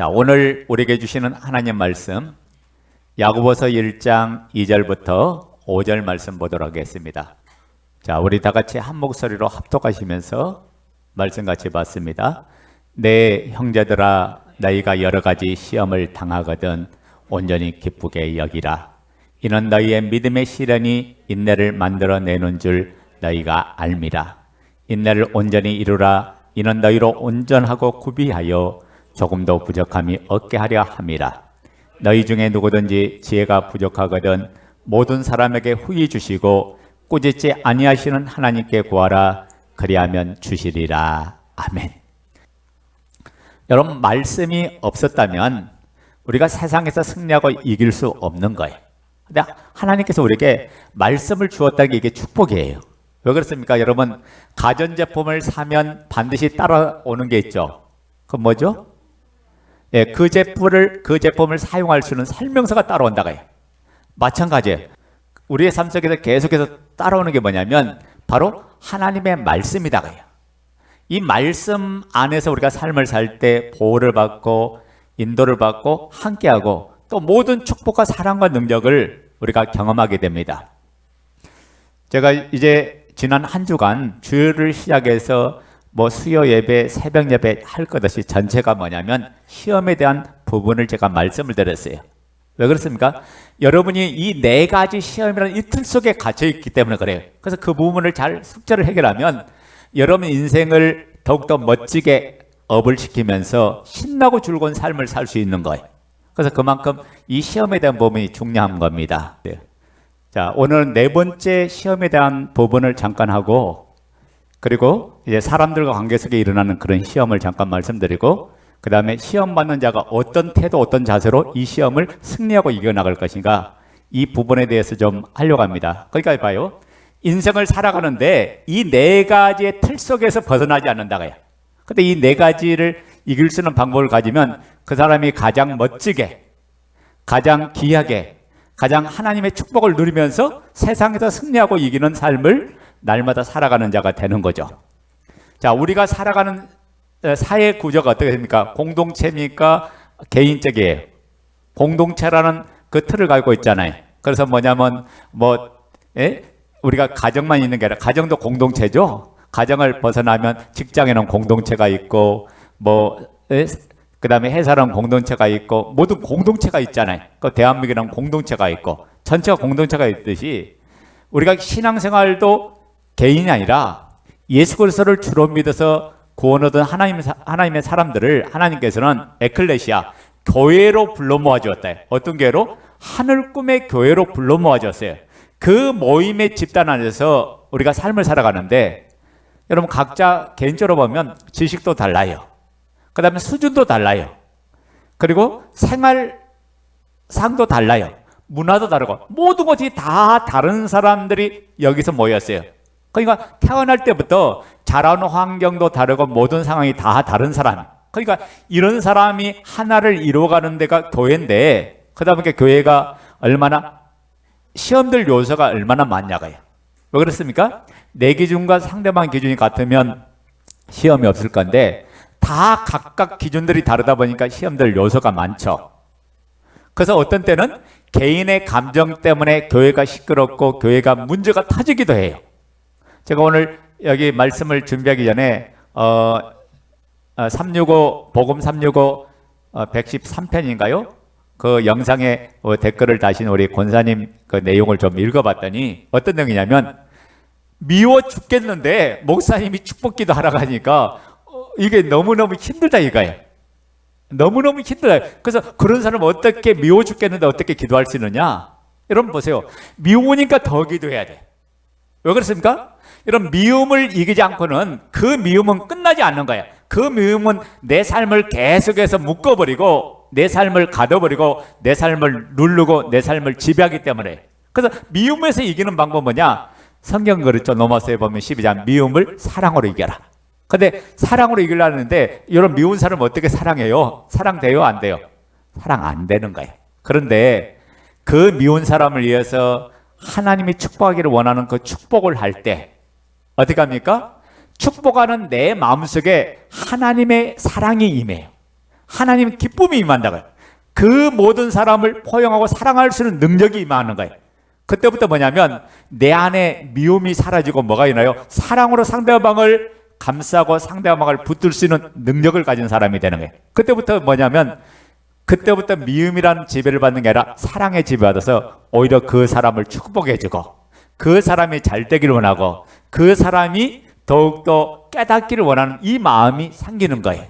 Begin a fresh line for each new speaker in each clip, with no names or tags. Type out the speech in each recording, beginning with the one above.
자, 오늘 우리에게 주시는 하나님 말씀 야고보서 1장 2절부터 5절 말씀 보도록 하겠습니다. 자, 우리 다 같이 한 목소리로 합독하시면서 말씀 같이 받습니다. 내 형제들아 너희가 여러 가지 시험을 당하거든 온전히 기쁘게 여기라. 이는 너희의 믿음의 시련이 인내를 만들어 내는 줄 너희가 알미라. 인내를 온전히 이루라. 이는 너희로 온전하고 구비하여 조금도 부족함이 없게 하려 함이라. 너희 중에 누구든지 지혜가 부족하거든 모든 사람에게 후히 주시고 꾸짖지 아니하시는 하나님께 구하라. 그리하면 주시리라. 아멘. 여러분 말씀이 없었다면 우리가 세상에서 승리하고 이길 수 없는 거예요. 근데 하나님께서 우리에게 말씀을 주었다는 게 이게 축복이에요. 왜 그렇습니까? 여러분 가전제품을 사면 반드시 따라오는 게 있죠. 그 뭐죠? 예, 그 제품을 그 제품을 사용할 수 있는 설명서가 따라온다고요. 마찬가지예요. 우리의 삶 속에서 계속해서 따라오는 게 뭐냐면 바로 하나님의 말씀이다고요. 이 말씀 안에서 우리가 삶을 살 때 보호를 받고 인도를 받고 함께하고 또 모든 축복과 사랑과 능력을 우리가 경험하게 됩니다. 제가 이제 지난 한 주간 주일을 시작해서 뭐 수요 예배, 새벽 예배 할 것 없이 전체가 뭐냐면 시험에 대한 부분을 제가 말씀을 드렸어요. 왜 그렇습니까? 여러분이 이 네 가지 시험이라는 이 틀 속에 갇혀 있기 때문에 그래요. 그래서 그 부분을 잘 숙제를 해결하면 여러분 인생을 더욱더 멋지게 업을 시키면서 신나고 즐거운 삶을 살 수 있는 거예요. 그래서 그만큼 이 시험에 대한 부분이 중요한 겁니다. 네. 자, 오늘은 네 번째 시험에 대한 부분을 잠깐 하고 그리고 이제 사람들과 관계 속에 일어나는 그런 시험을 잠깐 말씀드리고 그 다음에 시험 받는 자가 어떤 태도, 어떤 자세로 이 시험을 승리하고 이겨나갈 것인가 이 부분에 대해서 좀 하려고 합니다. 그러니까 봐요. 인생을 살아가는데 이 네 가지의 틀 속에서 벗어나지 않는다고요. 근데 이 네 가지를 이길 수 있는 방법을 가지면 그 사람이 가장 멋지게, 가장 귀하게, 가장 하나님의 축복을 누리면서 세상에서 승리하고 이기는 삶을 날마다 살아가는 자가 되는 거죠. 자, 우리가 살아가는 사회 구조가 어떻게 됩니까? 공동체입니까? 개인적이에요. 공동체라는 그 틀을 가지고 있잖아요. 그래서 뭐냐면 뭐 예? 우리가 가정만 있는 게 아니라 가정도 공동체죠. 가정을 벗어나면 직장에는 공동체가 있고 뭐 예? 그다음에 회사는 공동체가 있고 모든 공동체가 있잖아요. 그 대한민국이란 공동체가 있고 전체가 공동체가 있듯이 우리가 신앙생활도 개인이 아니라 예수 그리스도를 주로 믿어서 구원 얻은 하나님 하나님의 사람들을 하나님께서는 에클레시아 교회로 불러 모아 주었다. 어떤 교회로? 하늘 꿈의 교회로 불러 모아 주었어요. 그 모임의 집단 안에서 우리가 삶을 살아가는데 여러분 각자 개인적으로 보면 지식도 달라요. 그 다음에 수준도 달라요. 그리고 생활 상도 달라요. 문화도 다르고 모든 것이 다 다른 사람들이 여기서 모였어요. 그러니까 태어날 때부터 자라는 환경도 다르고 모든 상황이 다 다른 사람. 그러니까 이런 사람이 하나를 이루어가는 데가 교회인데 그러다 보니까 교회가 얼마나 시험들 요소가 얼마나 많냐가요. 왜 그렇습니까? 내 기준과 상대방 기준이 같으면 시험이 없을 건데 다 각각 기준들이 다르다 보니까 시험들 요소가 많죠. 그래서 어떤 때는 개인의 감정 때문에 교회가 시끄럽고 교회가 문제가 터지기도 해요. 제가 오늘 여기 말씀을 준비하기 전에 어, 어365 복음 365 어, 113편인가요? 그 영상에 어, 댓글을 다신 우리 권사님 그 내용을 좀 읽어봤더니 어떤 내용이냐면 미워 죽겠는데 목사님이 축복기도 하러 가니까 어, 이게 너무너무 힘들다 이거예요. 너무너무 힘들어요. 그래서 그런 사람 어떻게 미워 죽겠는데 어떻게 기도할 수 있느냐? 여러분 보세요. 미우니까 더 기도해야 돼. 왜 그렇습니까? 이런 미움을 이기지 않고는 그 미움은 끝나지 않는 거야. 그 미움은 내 삶을 계속해서 묶어버리고 내 삶을 가둬버리고 내 삶을 누르고 내 삶을 지배하기 때문에. 그래서 미움에서 이기는 방법은 뭐냐? 성경 그렇죠. 로마서에 보면 12장 미움을 사랑으로 이겨라. 근데 사랑으로 이기려는데 이런 미운 사람 어떻게 사랑해요? 사랑돼요? 안 돼요? 사랑 안 되는 거예요. 그런데 그 미운 사람을 위해서 하나님이 축복하기를 원하는 그 축복을 할 때 어떻게 합니까? 축복하는 내 마음속에 하나님의 사랑이 임해요. 하나님 기쁨이 임한다고요. 그 모든 사람을 포용하고 사랑할 수 있는 능력이 임하는 거예요. 그때부터 뭐냐면 내 안에 미움이 사라지고 뭐가 있나요? 사랑으로 상대방을 감싸고 상대방을 붙들 수 있는 능력을 가진 사람이 되는 거예요. 그때부터 뭐냐면 그때부터 미움이라는 지배를 받는 게 아니라 사랑의 지배받아서 오히려 그 사람을 축복해주고 그 사람이 잘 되기를 원하고 그 사람이 더욱더 깨닫기를 원하는 이 마음이 생기는 거예요.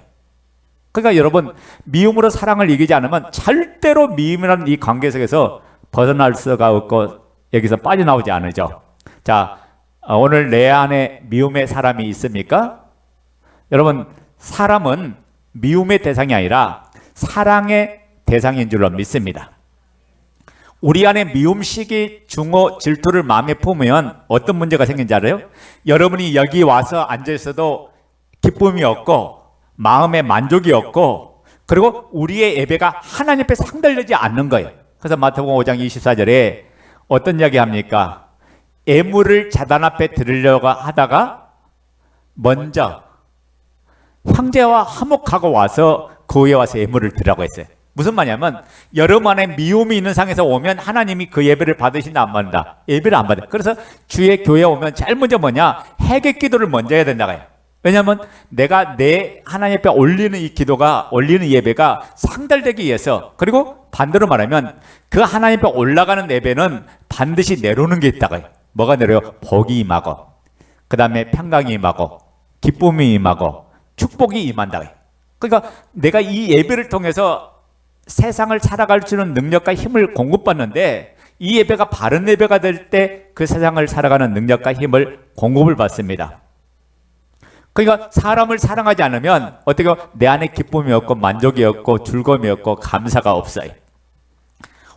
그러니까 여러분 미움으로 사랑을 이기지 않으면 절대로 미움이라는 이 관계 속에서 벗어날 수가 없고 여기서 빠져나오지 않으죠. 자 어, 오늘 내 안에 미움의 사람이 있습니까? 여러분 사람은 미움의 대상이 아니라 사랑의 대상인 줄로 믿습니다. 우리 안에 미움식이 중어 질투를 마음에 품으면 어떤 문제가 생긴지 알아요? 여러분이 여기 와서 앉아 있어도 기쁨이 없고 마음에 만족이 없고 그리고 우리의 예배가 하나님 앞에 상달되지 않는 거예요. 그래서 마태복음 5장 24절에 어떤 이야기 합니까? 예물을 자단 앞에 드리려고 하다가 먼저 형제와 화목하고 와서 그 후에 와서 예물을 드리라고 했어요. 무슨 말이냐면 여러분 안에 미움이 있는 상에서 오면 하나님이 그 예배를 받으신다 안 받는다? 예배를 안 받아요. 그래서 주의 교회 오면 제일 먼저 뭐냐? 해계 기도를 먼저 해야 된다고요. 왜냐하면 내가 내 하나님 앞에 올리는 이 기도가 올리는 예배가 상달되기 위해서 그리고 반대로 말하면 그 하나님 앞에 올라가는 예배는 반드시 내려오는 게 있다고요. 뭐가 내려요? 복이 임하고 그 다음에 평강이 임하고 기쁨이 임하고 축복이 임한다. 그러니까 내가 이 예배를 통해서 세상을 살아갈 수 있는 능력과 힘을 공급받는데 이 예배가 바른 예배가 될 때 그 세상을 살아가는 능력과 힘을 공급을 받습니다. 그러니까 사람을 사랑하지 않으면 어떻게 내 안에 기쁨이 없고 만족이 없고 즐거움이 없고 감사가 없어요.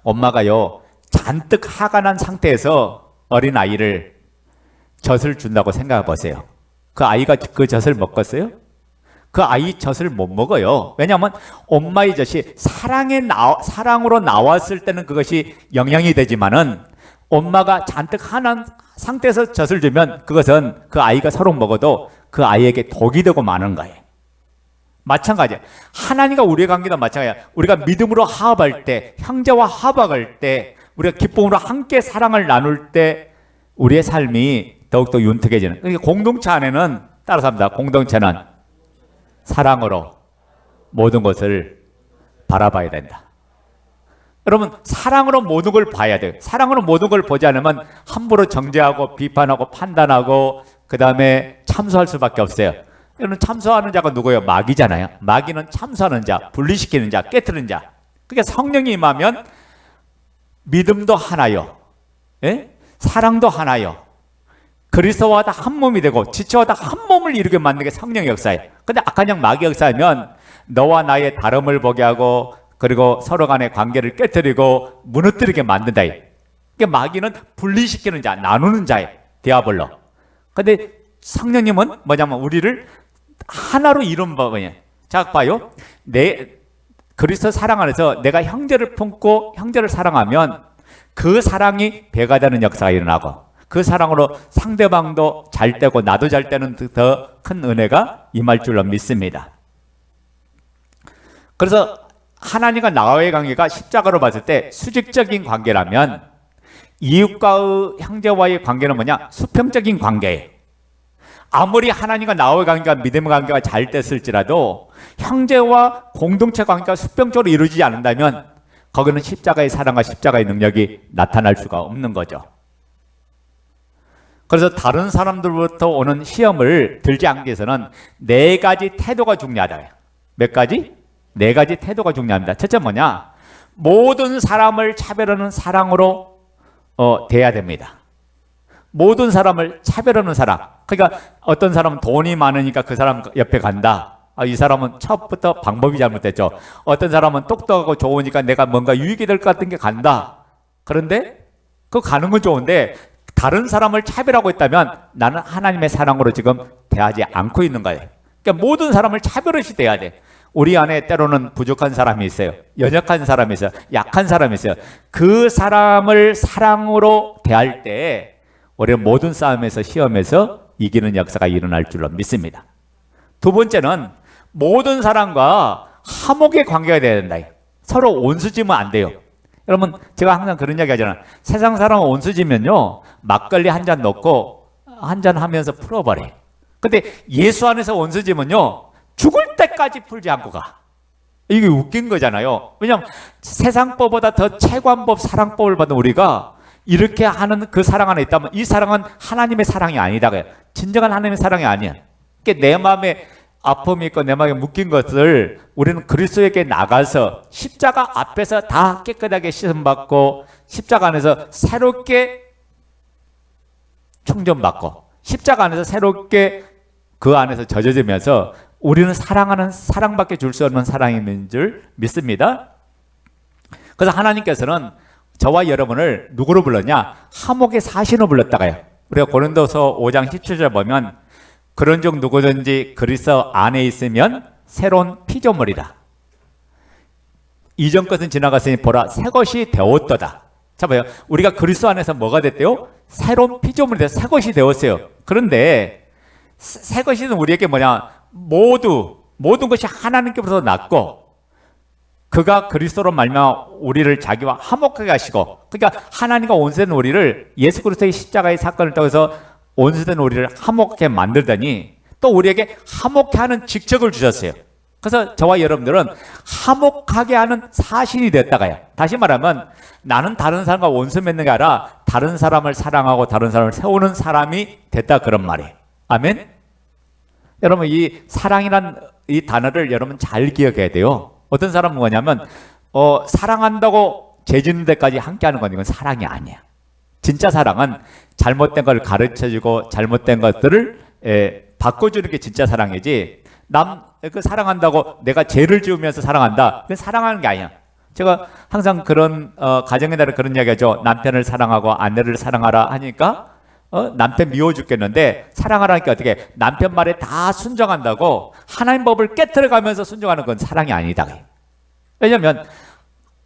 엄마가요 잔뜩 화가 난 상태에서 어린 아이를 젖을 준다고 생각해 보세요. 그 아이가 그 젖을 먹었어요? 그 아이 젖을 못 먹어요. 왜냐하면 엄마의 젖이 사랑에 나, 사랑으로 나왔을 때는 그것이 영향이 되지만은 엄마가 잔뜩 화난 상태에서 젖을 주면 그것은 그 아이가 서로 먹어도 그 아이에게 독이 되고 마는 거예요. 마찬가지야. 하나님과 우리의 관계도 마찬가지야. 우리가 믿음으로 화합할 때, 형제와 화합할 때, 우리가 기쁨으로 함께 사랑을 나눌 때 우리의 삶이 더욱더 윤택해지는. 그러니까 공동체 안에는 따라서 합니다. 공동체는 사랑으로 모든 것을 바라봐야 된다. 여러분 사랑으로 모든 걸 봐야 돼요. 사랑으로 모든 걸 보지 않으면 함부로 정죄하고 비판하고 판단하고 그 다음에 참소할 수밖에 없어요. 여러분 참소하는 자가 누구예요? 마귀잖아요. 마귀는 참소하는 자, 분리시키는 자, 깨뜨리는 자. 그게 성령이 임하면 믿음도 하나요. 예? 사랑도 하나요. 그리스도와 다 한 몸이 되고 지체와 다 한 몸 을 이루게 만드는 게 성령의 역사예요. 근데 악한 영 마귀 역사면 너와 나의 다름을 보게 하고 그리고 서로 간의 관계를 깨뜨리고 무너뜨리게 만든다. 그러니까 마귀는 분리시키는 자, 나누는 자예요. 디아블로. 근데 성령님은 뭐냐면 우리를 하나로 이룬 법이에요. 자, 봐요. 내 그리스도 사랑 안에서 내가 형제를 품고 형제를 사랑하면 그 사랑이 배가 되는 역사가 일어나고 그 사랑으로 상대방도 잘 되고 나도 잘 되는 더 큰 은혜가 임할 줄로 믿습니다. 그래서 하나님과 나와의 관계가 십자가로 봤을 때 수직적인 관계라면 이웃과의 형제와의 관계는 뭐냐? 수평적인 관계예요. 아무리 하나님과 나와의 관계가 믿음의 관계가 잘 됐을지라도 형제와 공동체 관계가 수평적으로 이루어지지 않는다면 거기는 십자가의 사랑과 십자가의 능력이 나타날 수가 없는 거죠. 그래서 다른 사람들부터 오는 시험을 들지 않기 위해서는 네 가지 태도가 중요하다. 몇 가지? 네 가지 태도가 중요합니다. 첫째 뭐냐? 모든 사람을 차별하는 사랑으로 어, 돼야 됩니다. 모든 사람을 차별하는 사랑. 그러니까 어떤 사람은 돈이 많으니까 그 사람 옆에 간다. 아, 이 사람은 첫부터 방법이 잘못됐죠. 어떤 사람은 똑똑하고 좋으니까 내가 뭔가 유익이 될 것 같은 게 간다. 그런데 그 가는 건 좋은데 다른 사람을 차별하고 있다면 나는 하나님의 사랑으로 지금 대하지 않고 있는 거예요. 그러니까 모든 사람을 차별없이 대해야 돼. 우리 안에 때로는 부족한 사람이 있어요. 연약한 사람이 있어요. 약한 사람이 있어요. 그 사람을 사랑으로 대할 때 우리는 모든 싸움에서 시험에서 이기는 역사가 일어날 줄로 믿습니다. 두 번째는 모든 사람과 화목의 관계가 돼야 된다. 서로 온수지면 안 돼요. 여러분 제가 항상 그런 이야기 하잖아요. 세상 사람은 온수지면요 막걸리 한 잔 넣고 한 잔 하면서 풀어버려. 근데 예수 안에서 온수지면요 죽을 때까지 풀지 않고 가. 이게 웃긴 거잖아요. 왜냐하면 세상법보다 더 최고한법 사랑법을 받은 우리가 이렇게 하는 그 사랑 안에 있다면 이 사랑은 하나님의 사랑이 아니다. 진정한 하나님의 사랑이 아니야. 그러니까 내 마음에 아픔이 있고 내 마음에 묶인 것을 우리는 그리스도에게 나가서 십자가 앞에서 다 깨끗하게 씻음받고 십자가 안에서 새롭게 충전받고 십자가 안에서 새롭게 그 안에서 젖어지면서 우리는 사랑하는 사랑밖에 줄 수 없는 있는 줄 믿습니다. 그래서 하나님께서는 저와 여러분을 누구로 불렀냐? 하목의 사신으로 불렀다가요. 우리가 고린도서 5장 17절 보면 그런 적 누구든지 그리스도 안에 있으면 새로운 피조물이다. 이전 것은 지나갔으니 보라 새 것이 되었도다. 자 봐요. 우리가 그리스도 안에서 뭐가 됐대요? 새로운 피조물이 돼서 새 것이 되었어요. 그런데 새- 새 것이는 우리에게 뭐냐? 모두 모든 것이 하나님께로부터 났고 그가 그리스도로 말미암아 우리를 자기와 화목하게 하시고 그러니까 하나님과 온수된 우리를 예수 그리스도의 십자가의 사건을 통해서 온수된 우리를 화목하게 만들더니 또 우리에게 화목케 하는 직책을 주셨어요. 그래서 저와 여러분들은 화목하게 하는 사신이 됐다가요. 다시 말하면 나는 다른 사람과 원수 맺는 게 아니라 다른 사람을 사랑하고 다른 사람을 세우는 사람이 됐다 그런 말이에요. 아멘. 여러분 이 사랑이란 이 단어를 여러분 잘 기억해야 돼요. 어떤 사람은 뭐냐면 어, 사랑한다고 죄짓는 데까지 함께하는 건 이건 사랑이 아니야. 진짜 사랑은 잘못된 걸 가르쳐주고 잘못된 것들을 에, 바꿔주는 게 진짜 사랑이지. 남 그 사랑한다고 내가 죄를 지으면서 사랑한다. 그건 사랑하는 게 아니야. 제가 항상 그런 어, 가정에 따른 그런 이야기하죠. 남편을 사랑하고 아내를 사랑하라 하니까 어? 남편 미워 죽겠는데 사랑하라니까 어떻게 남편 말에 다 순종한다고 하나님 법을 깨뜨려가면서 순종하는 건 사랑이 아니다. 왜냐하면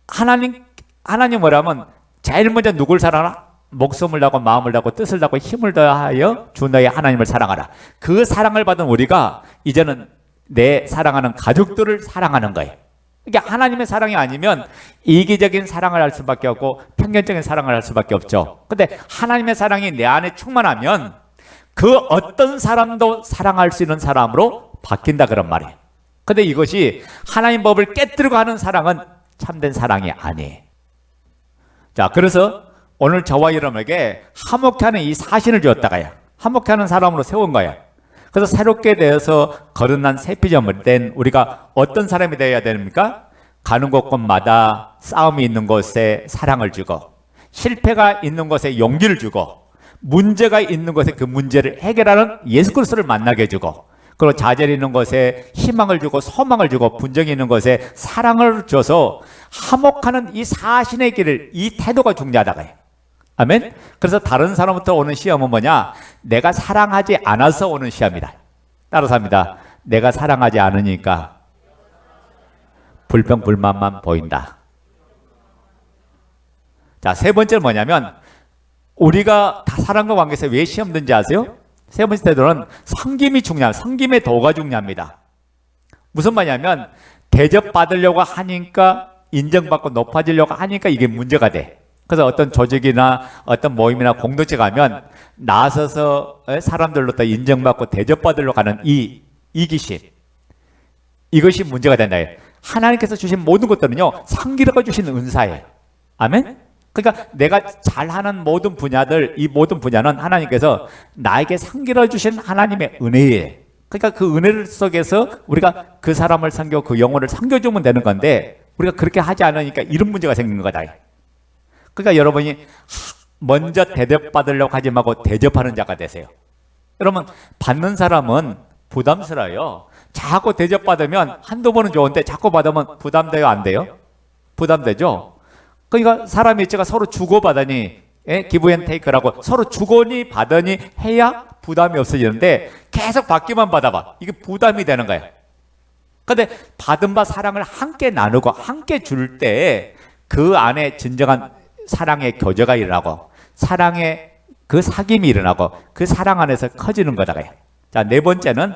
하나님 하나님 뭐라면 제일 먼저 누굴 사랑하라? 목숨을 다고 마음을 다고 뜻을 다고 힘을 다하여 주 너의 하나님을 사랑하라. 그 사랑을 받은 우리가 이제는 내 사랑하는 가족들을 사랑하는 거예요. 그러니까 하나님의 사랑이 아니면 이기적인 사랑을 할 수밖에 없고 편견적인 사랑을 할 수밖에 없죠. 근데 하나님의 사랑이 내 안에 충만하면 그 어떤 사람도 사랑할 수 있는 사람으로 바뀐다 그런 말이에요. 근데 이것이 하나님 법을 깨뜨리고 하는 사랑은 참된 사랑이 아니에요. 자, 그래서 오늘 저와 여러분에게 화목케 하는 이 사신을 주었다가요. 화목케 하는 사람으로 세운 거예요. 그래서 새롭게 되어서 거듭난 새 피조물 된 우리가 어떤 사람이 되어야 됩니까? 가는 곳곳마다 싸움이 있는 곳에 사랑을 주고 실패가 있는 곳에 용기를 주고 문제가 있는 곳에 그 문제를 해결하는 예수 그리스도를 만나게 해주고 그리고 좌절이 있는 곳에 희망을 주고 소망을 주고 분정이 있는 곳에 사랑을 줘서 화목하는 이 사신의 길을 이 태도가 중요하다고요. 아멘. 그래서 다른 사람부터 오는 시험은 뭐냐? 내가 사랑하지 않아서 오는 시험이다. 따라서 합니다. 내가 사랑하지 않으니까 불평 불만만 보인다. 자, 세 번째는 뭐냐면 우리가 다 사랑과 관계에서 왜 시험 든지 아세요? 세 번째 태도는 성김이 중요합니다. 성김의 도가 중요합니다. 무슨 말이냐면 대접받으려고 하니까 인정받고 높아지려고 하니까 이게 문제가 돼. 그래서 어떤 조직이나 어떤 모임이나 공동체 가면 나서서 사람들로부터 인정받고 대접받으려고 하는 이 이기심 이것이 문제가 된다. 하나님께서 주신 모든 것들은요 상기라고 주신 은사예요. 아멘. 그러니까 내가 잘하는 모든 분야들 이 모든 분야는 하나님께서 나에게 상기를 주신 하나님의 은혜예요. 그러니까 그 은혜를 속에서 우리가 그 사람을 상교 그 영혼을 상교주면 되는 건데 우리가 그렇게 하지 않으니까 이런 문제가 생기는 거다. 그러니까 여러분이 먼저 대접받으려고 하지 말고 대접하는 자가 되세요. 여러분 받는 사람은 부담스러워요. 자꾸 대접받으면 한두 번은 좋은데 자꾸 받으면 부담돼요 안 돼요? 부담되죠. 그러니까 사람이 제가 서로 주고받으니 예? 기브앤테이크라고 서로 주거니 받으니 해야 부담이 없어지는데 계속 받기만 받아봐 이게 부담이 되는 거예요. 근데 받은 바 사랑을 함께 나누고 함께 줄 때 그 안에 진정한 사랑의 교제가 일어나고 사랑의 그 사귐이 일어나고 그 사랑 안에서 커지는 거다. 자, 네 번째는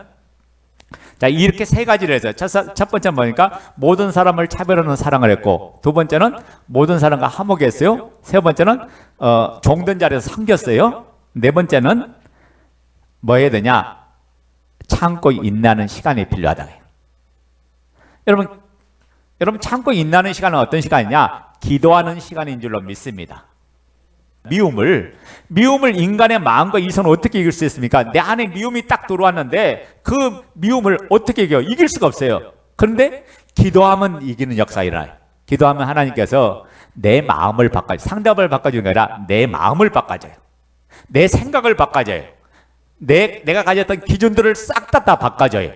자, 이렇게 세 가지를 해서 첫, 사- 첫 번째는 뭐니까 모든 사람을 차별하는 사랑을 했고 두 번째는 모든 사람과 화목했어요. 세 번째는 어, 종된 자리에서 섬겼어요. 네 번째는 뭐 해야 되냐? 참고 인내하는 시간이 필요하다. 여러분, 여러분 참고 인내하는 시간은 어떤 시간이냐? 기도하는 시간인 줄로 믿습니다. 미움을 미움을 인간의 마음과 이성은 어떻게 이길 수 있습니까? 내 안에 미움이 딱 들어왔는데 그 미움을 어떻게 이겨? 이길 수가 없어요. 그런데 기도하면 이기는 역사 일어나요. 기도하면 하나님께서 내 마음을 바꿔 상대방을 바꿔주는 게 아니라 내 마음을 바꿔줘요. 내 생각을 바꿔줘요. 내 내가 가졌던 기준들을 싹 다 다 바꿔줘요.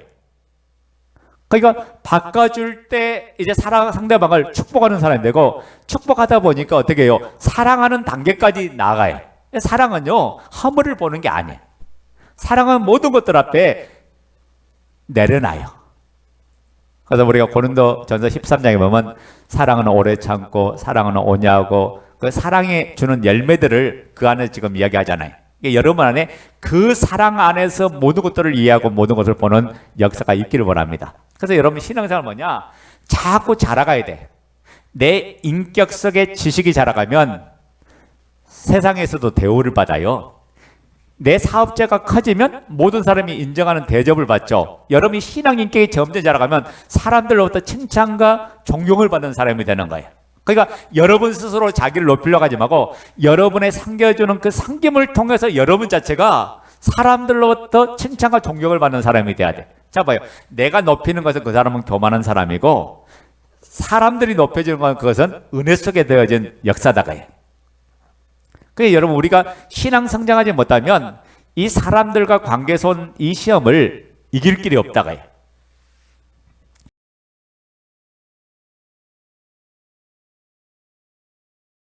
그러니까 바꿔줄 때 이제 사랑 상대방을 축복하는 사람이 되고 축복하다 보니까 어떻게 해요? 사랑하는 단계까지 나아가요. 사랑은요 허물을 보는 게 아니에요. 사랑은 모든 것들 앞에 내려놔요. 그래서 우리가 고린도 전서 13장에 보면 사랑은 오래 참고 사랑은 오냐고 그 사랑이 주는 열매들을 그 안에 지금 이야기하잖아요. 이게 여러분 안에 그 사랑 안에서 모든 것들을 이해하고 모든 것을 보는 역사가 있기를 원합니다. 그래서 여러분 신앙생활 뭐냐? 자꾸 자라가야 돼. 내 인격 속에 지식이 자라가면 세상에서도 대우를 받아요. 내 사업자가 커지면 모든 사람이 인정하는 대접을 받죠. 여러분이 신앙 인격이 점점 자라가면 사람들로부터 칭찬과 존경을 받는 사람이 되는 거예요. 그러니까 여러분 스스로 자기를 높이려고 하지 말고 여러분의 상겨주는 그 상김을 통해서 여러분 자체가 사람들로부터 칭찬과 존경을 받는 사람이 돼야 돼. 자 봐요. 내가 높이는 것은 그 사람은 교만한 사람이고 사람들이 높여주는 건 그것은 은혜 속에 되어진 역사다가요. 그래 여러분 우리가 신앙 성장하지 못하면 이 사람들과 관계에서 온이 시험을 이길 길이 없다가요.